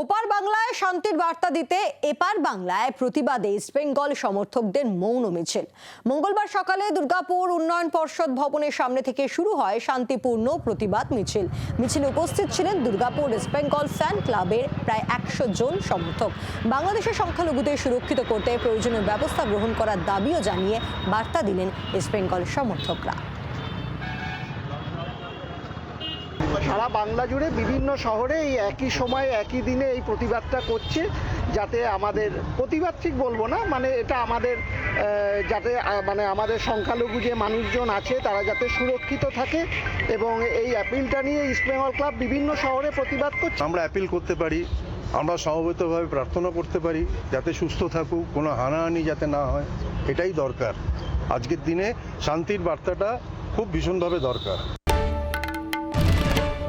ওপার বাংলায় শান্তির বার্তা দিতে এপার বাংলায় প্রতিবাদে ইস্টবেঙ্গল সমর্থকদের মৌন মিছিল। মঙ্গলবার সকালে দুর্গাপুর উন্নয়ন পর্ষদ ভবনের সামনে থেকে শুরু হয় শান্তিপূর্ণ প্রতিবাদ মিছিল। মিছিলে উপস্থিত ছিলেন দুর্গাপুর ইস্টবেঙ্গল ফ্যান ক্লাবের প্রায় একশো জন সমর্থক। বাংলাদেশের সংখ্যালঘুদের সুরক্ষিত করতে প্রয়োজনীয় ব্যবস্থা গ্রহণ করার দাবিও জানিয়ে বার্তা দিলেন ইস্টবেঙ্গল সমর্থকরা। সারা বাংলা জুড়ে বিভিন্ন শহরে এই একই সময়ে, একই দিনে এই প্রতিবাদটা করছে যাতে আমাদের, প্রতিবাদ ঠিক বলব না মানে এটা আমাদের যাতে মানে আমাদের সংখ্যালঘু যে মানুষজন আছে তারা যাতে সুরক্ষিত থাকে এবং এই অ্যাপিলটা নিয়ে ইস্টবেঙ্গল ক্লাব বিভিন্ন শহরে প্রতিবাদ করছে। আমরা অ্যাপিল করতে পারি, আমরা সমবেতভাবে প্রার্থনা করতে পারি যাতে সুস্থ থাকুক, কোনো হানাহানি যাতে না হয়, এটাই দরকার। আজকের দিনে শান্তির বার্তাটা খুব ভীষণভাবে দরকার।